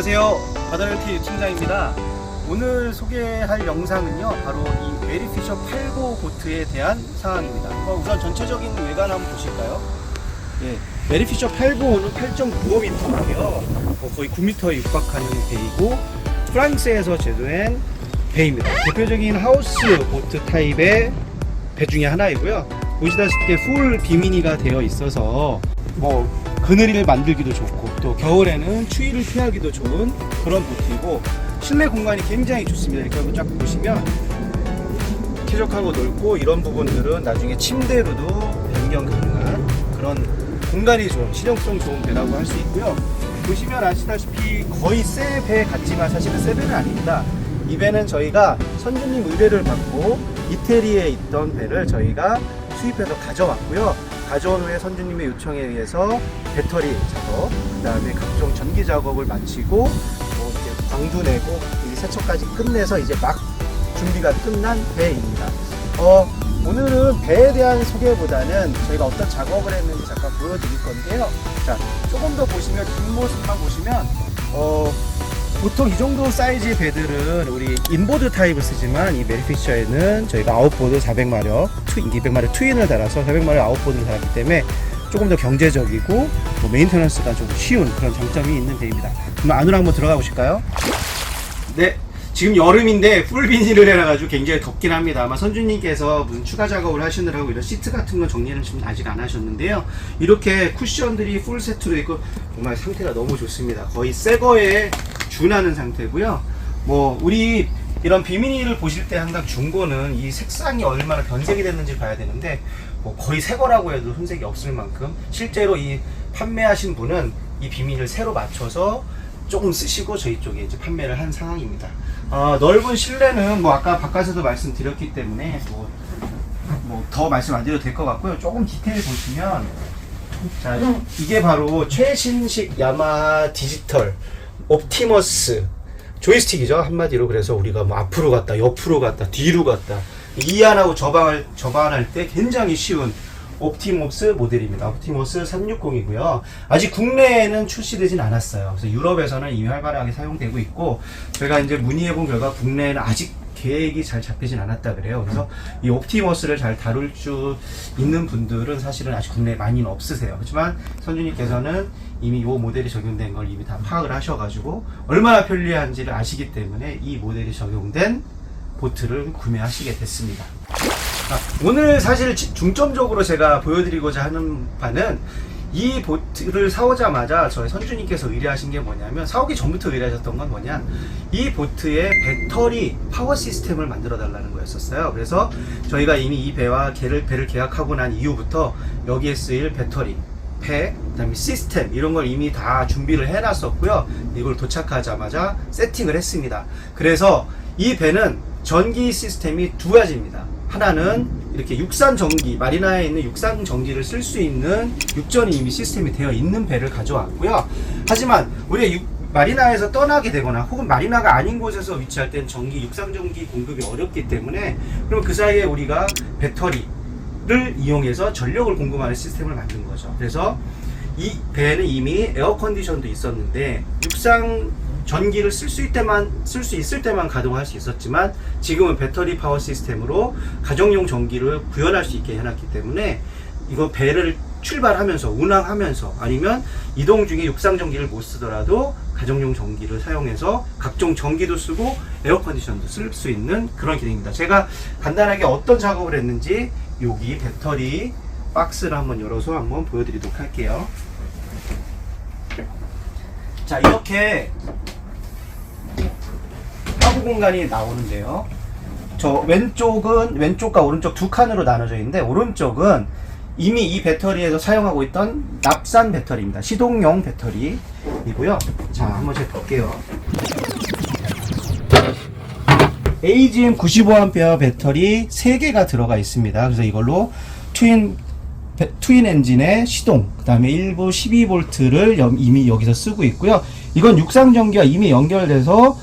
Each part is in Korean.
안녕하세요. 바다렌티 팀장입니다. 오늘 소개할 영상은요, 바로 이 메리피셔 89 보트에 대한 사항입니다. 어, 우선 전체적인 외관 한번 보실까요? 예, 메리피셔 89는 8.95m고요. 어, 거의 9m에 육박하는 배이고 프랑스에서 제조한 배입니다. 대표적인 하우스 보트 타입의 배 중에 하나이고요. 보시다시피 풀 비미니가 되어 있어서 뭐 그늘이를 만들기도 좋고 또 겨울에는 추위를 피하기도 좋은 그런 보트이고 실내 공간이 굉장히 좋습니다. 이렇게 한번 쫙 보시면 쾌적하고 넓고 이런 부분들은 나중에 침대로도 변경 가능한 그런 공간이 좋은 실용성 좋은 배라고 할 수 있고요. 보시면 아시다시피 거의 새 배 같지만 사실은 새 배는 아닙니다. 이 배는 저희가 선주님 의뢰를 받고 이태리에 있던 배를 저희가 수입해서 가져왔고요. 가져온 후에 선주님의 요청에 의해서 배터리 작업, 그 다음에 각종 전기 작업을 마치고 뭐 이제 광도 내고 이 세척까지 끝내서 이제 막 준비가 끝난 배입니다. 어, 오늘은 배에 대한 소개보다는 저희가 어떤 작업을 했는지 잠깐 보여드릴 건데요. 자, 조금 더 보시면 뒷모습만 보시면 어, 보통 이 정도 사이즈의 배들은 우리 인보드 타입을 쓰지만 이 메리피셔에는 저희가 아웃보드 400마력, 200마력 트윈을 달아서 400마력 아웃보드를 달았기 때문에 조금 더 경제적이고 뭐 메인테넌스가 좀 쉬운 그런 장점이 있는 배입니다. 그럼 안으로 한번 들어가 보실까요? 네. 지금 여름인데 풀 비닐을 해놔가지고 굉장히 덥긴 합니다. 아마 선주님께서 무슨 추가 작업을 하시느라고 이런 시트 같은 건 정리는 지금 아직 안 하셨는데요. 이렇게 쿠션들이 풀 세트로 있고 정말 상태가 너무 좋습니다. 거의 새 거에 준하는 상태고요. 뭐 우리 이런 비미니를 보실 때 항상 중고는 이 색상이 얼마나 변색이 됐는지 봐야 되는데 뭐 거의 새 거라고 해도 손색이 없을 만큼 실제로 이 판매하신 분은 이 비밀을 새로 맞춰서 조금 쓰시고 저희 쪽에 이제 판매를 한 상황입니다. 어, 넓은 실내는 뭐 아까 바깥에도 말씀드렸기 때문에 뭐더 말씀 안 드려도 될 것 같고요. 조금 디테일 보시면 자 이게 바로 최신식 야마 디지털 옵티머스 조이스틱이죠 한마디로 그래서 우리가 뭐 앞으로 갔다 옆으로 갔다 뒤로 갔다 이 안하고 저방을 저반할 때 굉장히 쉬운 옵티모스 모델입니다. 옵티모스 360이고요. 아직 국내에는 출시되진 않았어요. 그래서 유럽에서는 이미 활발하게 사용되고 있고 저희가 이제 문의해 본 결과 국내에는 아직 계획이 잘 잡히진 않았다 그래요. 그래서 이 옵티머스를 잘 다룰 수 있는 분들은 사실은 아직 국내에 많이는 없으세요. 그렇지만 선주님께서는 이미 이 모델이 적용된 걸 이미 다 파악을 하셔가지고 얼마나 편리한지를 아시기 때문에 이 모델이 적용된 보트를 구매하시게 됐습니다. 아, 오늘 사실 지- 중점적으로 제가 보여드리고자 하는 바는 이 보트를 사오자마자 저희 선주님께서 의뢰하신 게 뭐냐면 사오기 전부터 의뢰하셨던 건 뭐냐 이 보트에 배터리 파워 시스템을 만들어 달라는 거였었어요 그래서 저희가 이미 이 배와 개를, 배를 계약하고 난 이후부터 여기에 쓰일 배터리 배, 그다음에 시스템 이런 걸 이미 다 준비를 해놨었고요. 이걸 도착하자마자 세팅을 했습니다. 그래서 이 배는 전기 시스템이 두 가지입니다. 하나는 이렇게 육산 전기, 마리나에 있는 육산 전기를 쓸 수 있는 육전이 이미 시스템이 되어 있는 배를 가져왔고요. 하지만 우리가 육- 마리나에서 떠나게 되거나 혹은 마리나가 아닌 곳에서 위치할 땐 전기, 육상 전기 공급이 어렵기 때문에 그럼 그 사이에 우리가 배터리, 를 이용해서 전력을 공급하는 시스템을 만든 거죠. 그래서 이 배는 이미 에어 컨디션도 있었는데 육상 전기를 쓸 수 있을 때만 쓸 수 있을 때만 가동할 수 있었지만 지금은 배터리 파워 시스템으로 가정용 전기를 구현할 수 있게 해놨기 때문에 이거 배를 출발하면서 운항하면서 아니면 이동 중에 육상 전기를 못 쓰더라도 가정용 전기를 사용해서 각종 전기도 쓰고 에어 컨디션도 쓸 수 있는 그런 기능입니다. 제가 간단하게 어떤 작업을 했는지 여기 배터리 박스를 한번 열어서 한번 보여드리도록 할게요. 자 이렇게 공간이 나오는데요. 저 왼쪽은 왼쪽과 오른쪽 두 칸으로 나눠져 있는데 오른쪽은 이미 이 배터리에서 사용하고 있던 납산 배터리입니다. 시동용 배터리이고요. 자 한번 제가 볼게요. AGM 95A 배터리 3개가 들어가 있습니다. 그래서 이걸로 트윈 배- 트윈 엔진의 시동, 그 다음에 일부 12V를 이미 여기서 쓰고 있고요. 이건 육상 전기가 이미 연결돼서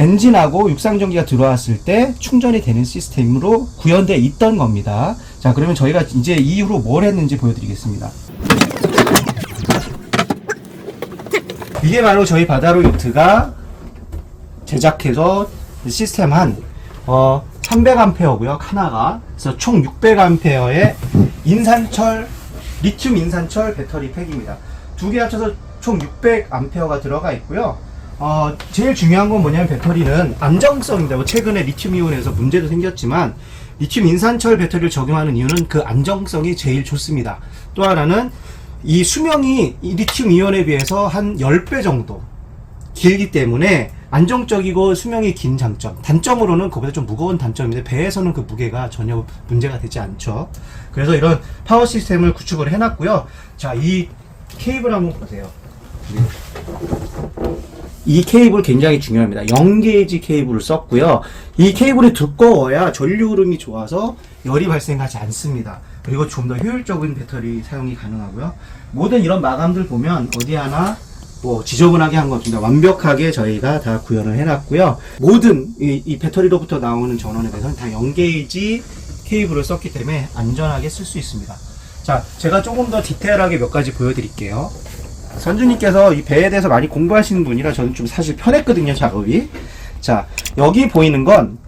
엔진하고 육상 전기가 들어왔을 때 충전이 되는 시스템으로 구현되어 있던 겁니다. 자, 그러면 저희가 이제 이후로 뭘 했는지 보여드리겠습니다. 이게 바로 저희 바다로 요트가 제작해서 시스템 한 어, 300A고요. 하나가. 그래서 총 600A의 인산철 리튬 인산철 배터리 팩입니다. 두 개 합쳐서 총 600A가 들어가 있고요. 어, 제일 중요한 건 뭐냐면 배터리는 안정성입니다. 뭐 최근에 리튬 이온에서 문제도 생겼지만 리튬 인산철 배터리를 적용하는 이유는 그 안정성이 제일 좋습니다. 또 하나는 이 수명이 이 리튬 이온에 비해서 한 10배 정도 길기 때문에 안정적이고 수명이 긴 장점. 단점으로는 그보다 좀 무거운 단점인데 배에서는 그 무게가 전혀 문제가 되지 않죠. 그래서 이런 파워 시스템을 구축을 해놨고요. 자, 이 케이블 한번 보세요. 이 케이블 굉장히 중요합니다. 0게이지 케이블을 썼고요. 이 케이블이 두꺼워야 전류 흐름이 좋아서 열이 발생하지 않습니다. 그리고 좀 더 효율적인 배터리 사용이 가능하고요. 모든 이런 마감들 보면 어디 하나 뭐 지저분하게 한 것 없습니다. 완벽하게 저희가 다 구현을 해놨고요. 모든 이, 이 배터리로부터 나오는 전원에 대해서는 다 0게이지 케이블을 썼기 때문에 안전하게 쓸 수 있습니다. 자, 제가 조금 더 디테일하게 몇 가지 보여드릴게요. 선주님께서 이 배에 대해서 많이 공부하시는 분이라 저는 좀 사실 편했거든요, 작업이. 자, 여기 보이는 건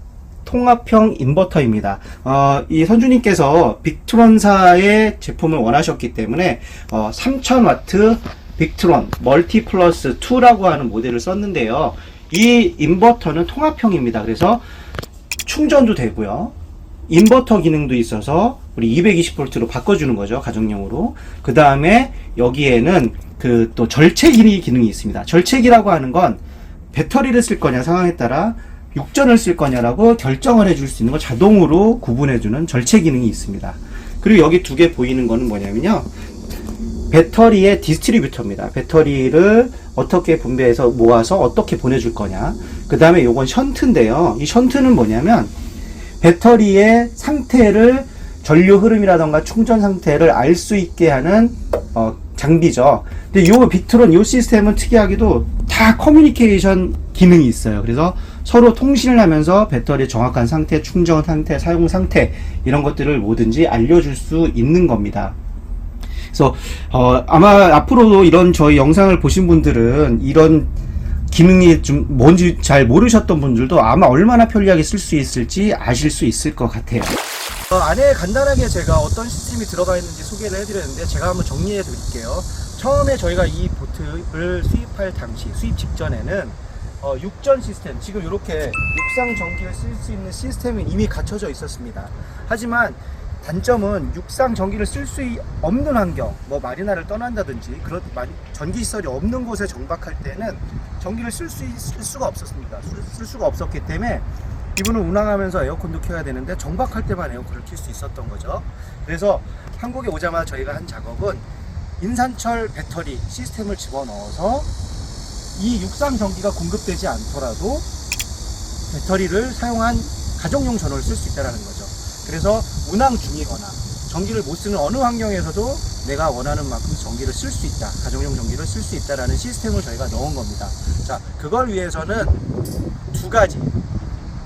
통합형 인버터입니다. 어, 이 선주님께서 빅트론사의 제품을 원하셨기 때문에 어, 3000W 빅트론 멀티 플러스 2라고 하는 모델을 썼는데요. 이 인버터는 통합형입니다. 그래서 충전도 되고요. 인버터 기능도 있어서 우리 220V로 바꿔주는 거죠. 가정용으로. 그 다음에 여기에는 그 또 절체기 기능이 있습니다. 절체기라고 하는 건 배터리를 쓸 거냐 상황에 따라 육전을 쓸 거냐라고 결정을 해줄 수 있는 걸 자동으로 구분해주는 절체 기능이 있습니다. 그리고 여기 두 개 보이는 거는 뭐냐면요. 배터리의 디스트리뷰터입니다. 배터리를 어떻게 분배해서 모아서 어떻게 보내줄 거냐. 그 다음에 요건 션트인데요. 이 션트는 뭐냐면 배터리의 상태를 전류 흐름이라던가 충전 상태를 알 수 있게 하는 어, 장비죠. 근데 요 빅트론 요 시스템은 특이하게도 다 커뮤니케이션 기능이 있어요. 그래서 서로 통신을 하면서 배터리의 정확한 상태, 충전 상태, 사용 상태 이런 것들을 뭐든지 알려줄 수 있는 겁니다. 그래서 어, 아마 앞으로도 이런 저희 영상을 보신 분들은 이런 기능이 좀 뭔지 잘 모르셨던 분들도 아마 얼마나 편리하게 쓸 수 있을지 아실 수 있을 것 같아요. 어, 안에 간단하게 제가 어떤 시스템이 들어가 있는지 소개를 해드렸는데 제가 한번 정리해 드릴게요. 처음에 저희가 이 보트를 수입할 당시 수입 직전에는 어, 육전 시스템 지금 이렇게 육상 전기를 쓸 수 있는 시스템이 이미 갖춰져 있었습니다. 하지만 단점은 육상 전기를 쓸 수 없는 환경, 뭐 마리나를 떠난다든지 그런 마- 전기 시설이 없는 곳에 정박할 때는 전기를 쓸 수 쓸 수가 없었습니다. 쓸, 쓸 수가 없었기 때문에 이분은 운항하면서 에어컨도 켜야 되는데 정박할 때만 에어컨을 켤 수 있었던 거죠. 그래서 한국에 오자마자 저희가 한 작업은 인산철 배터리 시스템을 집어넣어서 이 육상 전기가 공급되지 않더라도 배터리를 사용한 가정용 전원을 쓸 수 있다는 거죠. 그래서 운항 중이거나 전기를 못 쓰는 어느 환경에서도 내가 원하는 만큼 전기를 쓸 수 있다. 가정용 전기를 쓸 수 있다라는 시스템을 저희가 넣은 겁니다. 자, 그걸 위해서는 두 가지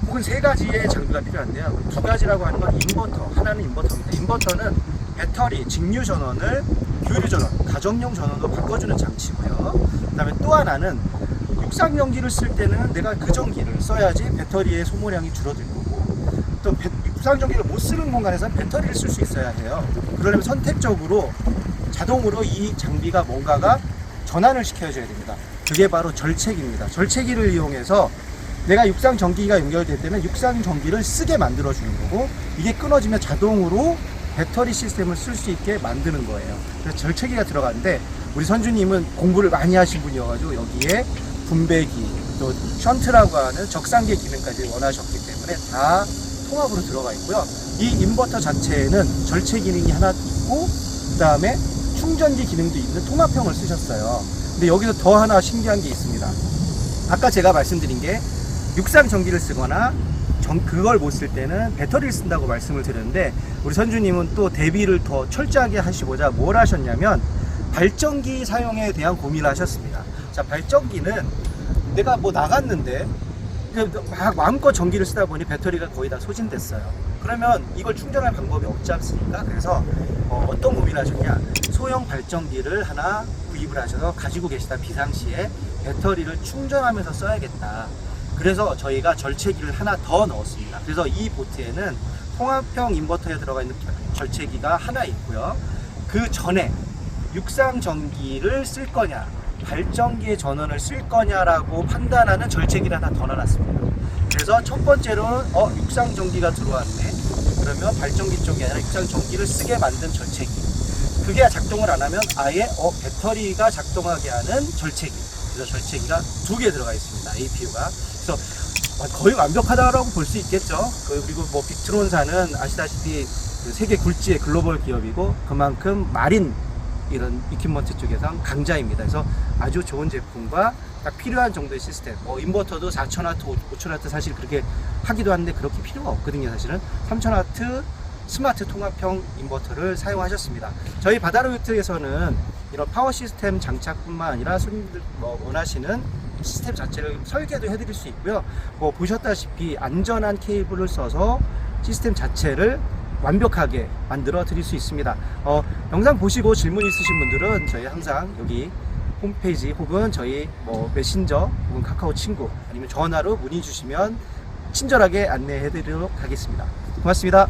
혹은 세 가지의 장비가 필요한데요. 두 가지라고 하는 건 인버터, 하나는 인버터입니다. 인버터는 배터리, 직류 전원을 교류 전원, 가정용 전원으로 바꿔주는 장치고요. 그다음에 또 하나는 육상 전기를 쓸 때는 내가 그 전기를 써야지 배터리의 소모량이 줄어들 거고 또 배- 육상 전기를 못 쓰는 공간에서 배터리를 쓸 수 있어야 해요. 그러려면 선택적으로 자동으로 이 장비가 뭔가가 전환을 시켜줘야 됩니다. 그게 바로 절체기입니다. 절체기를 이용해서 내가 육상 전기가 때는 육상 전기를 쓰게 만들어 주는 거고 이게 끊어지면 자동으로 배터리 시스템을 쓸 수 있게 만드는 거예요. 그래서 절체기가 들어가는데 우리 선주님은 공부를 많이 하신 분이어가지고 여기에 분배기 또 션트라고 하는 적상계 기능까지 원하셨기 때문에 다 통합으로 들어가 있고요. 이 인버터 자체에는 절체 기능이 하나 있고 그 다음에 충전기 기능도 있는 통합형을 쓰셨어요. 근데 여기서 더 하나 신기한 게 있습니다. 아까 제가 말씀드린 게 육상 전기를 쓰거나 전- 그걸 못 쓸 때는 배터리를 쓴다고 말씀을 드렸는데 우리 선주님은 또 대비를 더 철저하게 하시고자 뭘 하셨냐면 발전기 사용에 대한 고민을 하셨습니다. 자, 발전기는 내가 뭐 나갔는데 막 마음껏 전기를 쓰다 보니 배터리가 거의 다 소진됐어요. 그러면 이걸 충전할 방법이 없지 않습니까? 그래서 어, 떤 고민을 하셨냐? 소형 발전기를 하나 구입을 하셔서 가지고 계시다 비상시에 배터리를 충전하면서 써야겠다. 그래서 저희가 절체기를 하나 더 넣었습니다. 그래서 이 보트에는 통합형 인버터에 들어가 있는 절체기가 하나 있고요. 그 전에 육상 전기를 쓸 거냐, 발전기의 전원을 쓸 거냐라고 판단하는 절체기를 하나 더 넣어놨습니다. 그래서 첫 번째로는 어 육상 전기가 들어왔네. 그러면 발전기 쪽이 아니라 육상 전기를 쓰게 만든 절체기. 그게 작동을 안 하면 아예 어 배터리가 작동하게 하는 절체기. 그래서 절체기가 두 개 들어가 있습니다. APU가. 그래서 거의 완벽하다라고 볼 수 있겠죠. 그- 그리고 뭐 빅트론사는 아시다시피 그 세계 굴지의 글로벌 기업이고 그만큼 마린 이런 이퀴먼트 쪽에선 강자입니다. 그래서 아주 좋은 제품과 딱 필요한 정도의 시스템. 뭐 인버터도 4,000W, 5,000W 사실 그렇게 하기도 하는데 그렇게 필요가 없거든요. 사실은 3,000W 스마트 통합형 인버터를 사용하셨습니다. 저희 바다로유트에서는 이런 파워 시스템 장착뿐만 아니라 손님들 뭐 원하시는 시스템 자체를 설계도 해드릴 수 있고요. 뭐 보셨다시피 안전한 케이블을 써서 시스템 자체를 완벽하게 만들어 드릴 수 있습니다. 어, 영상 보시고 질문 있으신 분들은 저희 항상 여기 홈페이지 혹은 저희 뭐 메신저 혹은 카카오 친구 아니면 전화로 문의 주시면 친절하게 안내해 드리도록 하겠습니다. 고맙습니다.